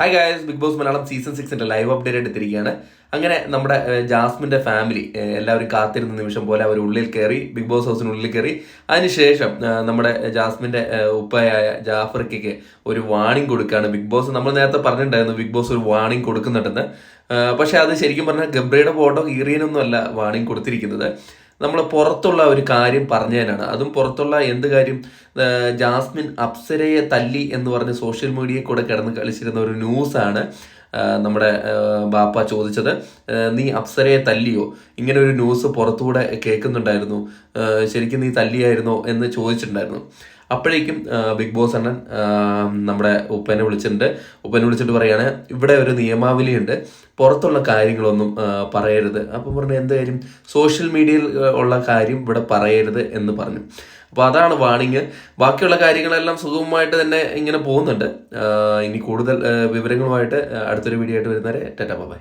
Hi guys big boss Malayalam season സിക്സിന്റെ live update എടുത്തിരിക്കുകയാണ് അങ്ങനെ നമ്മുടെ ജാസ്മിന്റെ ഫാമിലി എല്ലാവരും കാത്തിരുന്ന നിമിഷം പോലെ അവർ ഉള്ളിൽ കയറി ബിഗ് ബോസ് ഹൗസിനുള്ളിൽ കയറി. അതിനുശേഷം നമ്മുടെ ജാസ്മിന്റെ ഉപ്പയായ ജാഫർക്കൊക്കെ ഒരു വാണിംഗ് കൊടുക്കുകയാണ് ബിഗ് ബോസ് നമ്മൾ നേരത്തെ പറഞ്ഞിട്ടുണ്ടായിരുന്നു ബിഗ് ബോസ് ഒരു വാണിംഗ് കൊടുക്കുന്നുണ്ടെന്ന്. പക്ഷേ അത് ശരിക്കും പറഞ്ഞാൽ ഗബ്രയുടെ ഫോട്ടോ അല്ല വാണിംഗ് കൊടുത്തിരിക്കുന്നത്. നമ്മൾ പുറത്തുള്ള ഒരു കാര്യം പറഞ്ഞതിനാണ്. അതും പുറത്തുള്ള എന്ത് കാര്യം? ജാസ്മിൻ അപ്സരയെ തല്ലി എന്ന് പറഞ്ഞ് സോഷ്യൽ മീഡിയയിൽ കൂടെ കിടന്ന് കളിച്ചിരുന്ന ഒരു ന്യൂസാണ് നമ്മുടെ ബാപ്പ ചോദിച്ചത്. നീ അപ്സരയെ തല്ലിയോ? ഇങ്ങനെ ഒരു ന്യൂസ് പുറത്തുകൂടെ കേൾക്കുന്നുണ്ടായിരുന്നു. ശരിക്കും നീ തല്ലിയായിരുന്നോ എന്ന് ചോദിച്ചിട്ടുണ്ടായിരുന്നു. അപ്പോഴേക്കും ബിഗ് ബോസ് അണ്ണൻ നമ്മുടെ ഉപ്പനെ വിളിച്ചിട്ടുണ്ട്. ഉപ്പനെ വിളിച്ചിട്ട് പറയാണ് ഇവിടെ ഒരു നിയമാവലിയുണ്ട് പുറത്തുള്ള കാര്യങ്ങളൊന്നും പറയരുത്. അപ്പം പറഞ്ഞു എന്ത് കാര്യം? സോഷ്യൽ മീഡിയയിൽ ഉള്ള കാര്യം ഇവിടെ പറയരുത് എന്ന് പറഞ്ഞു. അപ്പോൾ അതാണ് വാണിങ് ബാക്കിയുള്ള കാര്യങ്ങളെല്ലാം സുഗമമായിട്ട് തന്നെ ഇങ്ങനെ പോകുന്നുണ്ട്. ഇനി കൂടുതൽ വിവരങ്ങളുമായിട്ട് അടുത്തൊരു വീഡിയോ ആയിട്ട് വരുന്നവരെ ടെറ്റാ ബൈ.